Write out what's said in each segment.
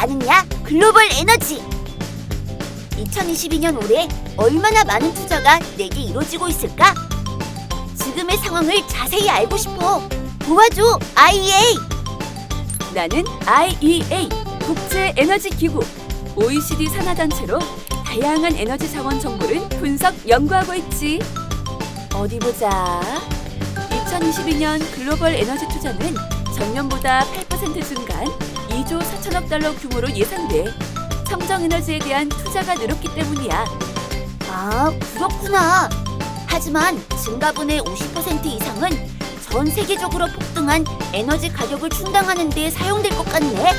아느냐? 글로벌 에너지. 2022년 올해 얼마나 많은 투자가 내게 이루어지고 있을까? 지금의 상황을 자세히 알고 싶어. 도와줘, IEA. 나는 IEA 국제 에너지 기구 OECD 산하 단체로 다양한 에너지 자원 정보를 분석 연구하고 있지. 어디 보자. 2022년 글로벌 에너지 투자는 전년보다 8% 증가한 2조 4천억 달러 규모로 예상돼. 청정 에너지에 대한 투자가 늘었기 때문이야. 아, 그렇구나. 하지만 증가분의 50% 이상은 전 세계적으로 폭등한 에너지 가격을 충당하는 데 사용될 것 같네.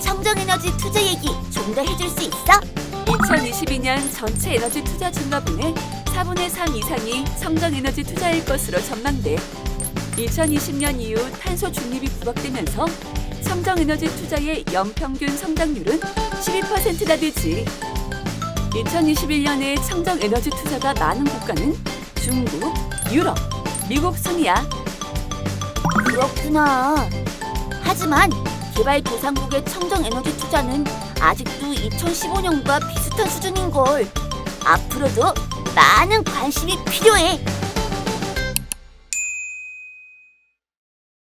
청정 에너지 투자 얘기 좀 더 해줄 수 있어? 2022년 전체 에너지 투자 증가분의 4분의 3 이상이 청정 에너지 투자일 것으로 전망돼. 2020년 이후 탄소 중립이 부각되면서 청정 에너지 투자의 연평균 성장률은 12%나 되지. 2021년에 청정 에너지 투자가 많은 국가는 중국, 유럽, 미국 순이야. 그렇구나. 하지만 개발도상국의 청정에너지 투자는 아직도 2015년과 비슷한 수준인 걸. 앞으로도 많은 관심이 필요해.